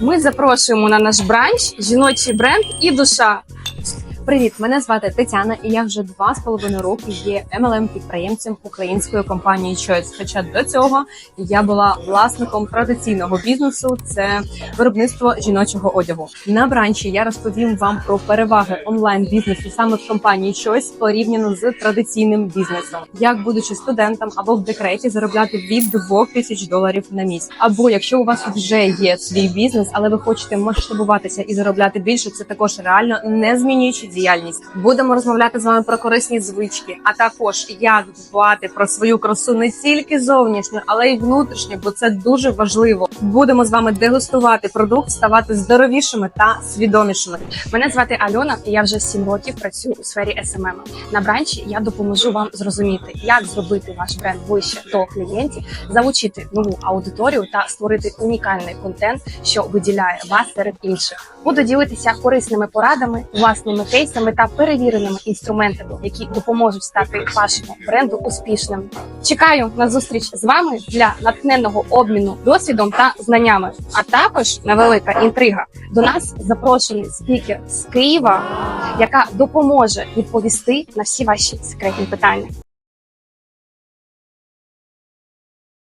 Ми запрошуємо на наш бранч жіночий бренд і душа. Привіт, мене звати Тетяна, і я вже два з половиною роки є mlm підприємцем української компанії Choice. Хоча до цього я була власником традиційного бізнесу, це виробництво жіночого одягу. На бранчі я розповім вам про переваги онлайн бізнесу саме в компанії Choice порівняно з традиційним бізнесом, як будучи студентом або в декреті заробляти від 2 тисяч доларів на місяць. Або якщо у вас вже є свій бізнес, але ви хочете масштабуватися і заробляти більше, це також реально не змінюючи діяльність. Будемо розмовляти з вами про корисні звички, а також як дбати про свою красу не тільки зовнішню, але й внутрішню, бо це дуже важливо. Будемо з вами дегустувати продукт, ставати здоровішими та свідомішими. Мене звати Альона, і я вже 7 років працюю у сфері SMM. На бранчі я допоможу вам зрозуміти, як зробити ваш бренд вище до клієнтів, залучити нову аудиторію та створити унікальний контент, що виділяє вас серед інших. Буду ділитися корисними порадами, власними кейсами та перевіреними інструментами, які допоможуть стати вашому бренду успішним. Чекаю на зустріч з вами для натхненного обміну досвідом та знаннями. А також невелика інтрига. До нас запрошений спікер з Києва, яка допоможе відповісти на всі ваші секретні питання.